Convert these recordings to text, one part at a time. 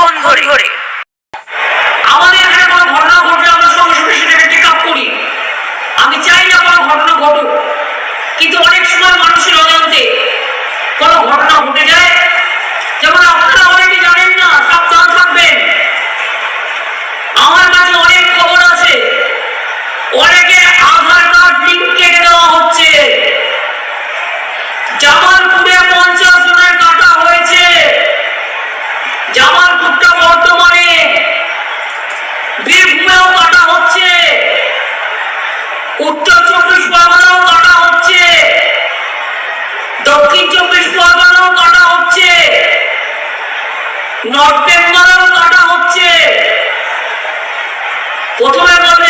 ক্ষণ ধরে। ধরে আমাদের যে কোনো ঘটনা ঘটলে আমরা সঙ্গে সঙ্গে সেটাকে টেক আপ করি। আমি চাই না কোনো ঘটনা ঘটুক। কিন্তু অনেক সময় মানুষের অজান্তে কোনো ঘটনা ঘটে যায়। যেমন আপনারা অনেকে জানেন না, সাবধান থাকবেন। আমার কাছে অনেক খবর আছে। অনেক উত্তর চব্বিশ পরগনাও কাটা হচ্ছে। দক্ষিণ চব্বিশ পরগনাও কাটা হচ্ছে। নর্থ বেঙ্গলেও কাটা হচ্ছে। প্রথমে বলবে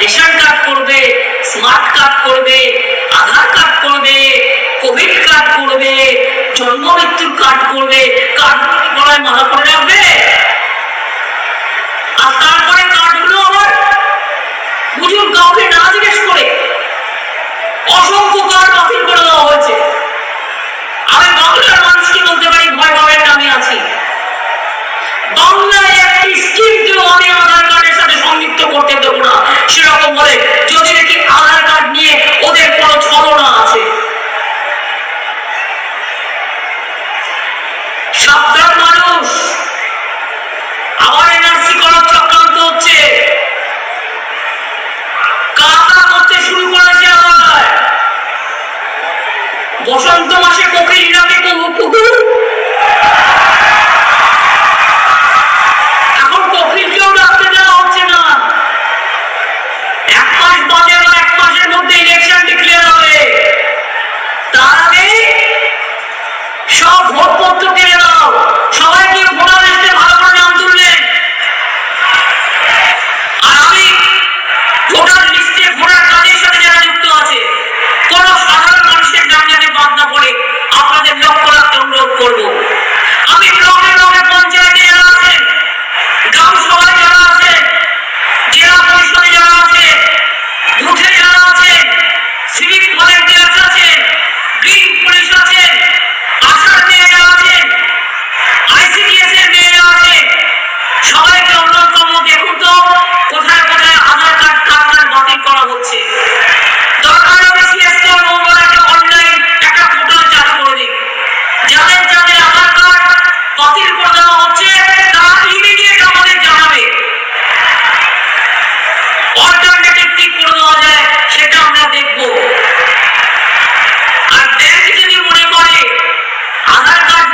রেশন কার্ড করবে, স্মার্ট কার্ড করবে, আধার কার্ড করবে, কোভিড কার্ড করবে, জন্ম মৃত্যুর কার্ড করবে, কার্ড গলায় মাথা করে আর তারপরে কার্ডগুলো আবার বুঝুন কাউকে না জিজ্ঞেস করে, অসংখ্য কার্ড বাতিল করে দেওয়া হয়েছে। আমি বাংলার মানুষকে বলতে পারি? ভয় পাবেন আমি আছি। বাংলায় সংযুক্ত করতে দেবো না। সেরকম বলে যদি নাকি আধার কার্ড নিয়ে ওদের কোনো ছলনা আছে। সাবধান মানুষ। আবার এনআরসি করার চক্রান্ত হচ্ছে। কাকা করতে শুরু করেছে আবার। বসন্ত মাসে কোকিল ডাকে কুকুর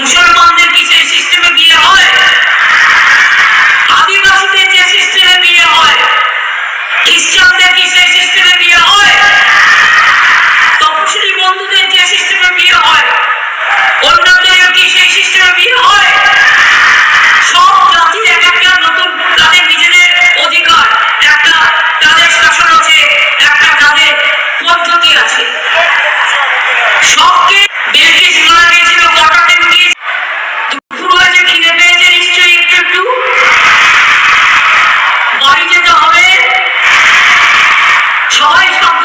মুসলমানদের কি সেই সিস্টেমে বিয়ে হয়? আদিবাসীদের যে সিস্টেমে বিয়ে হয়? খ্রিস্টানদের কি Time's up.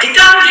titan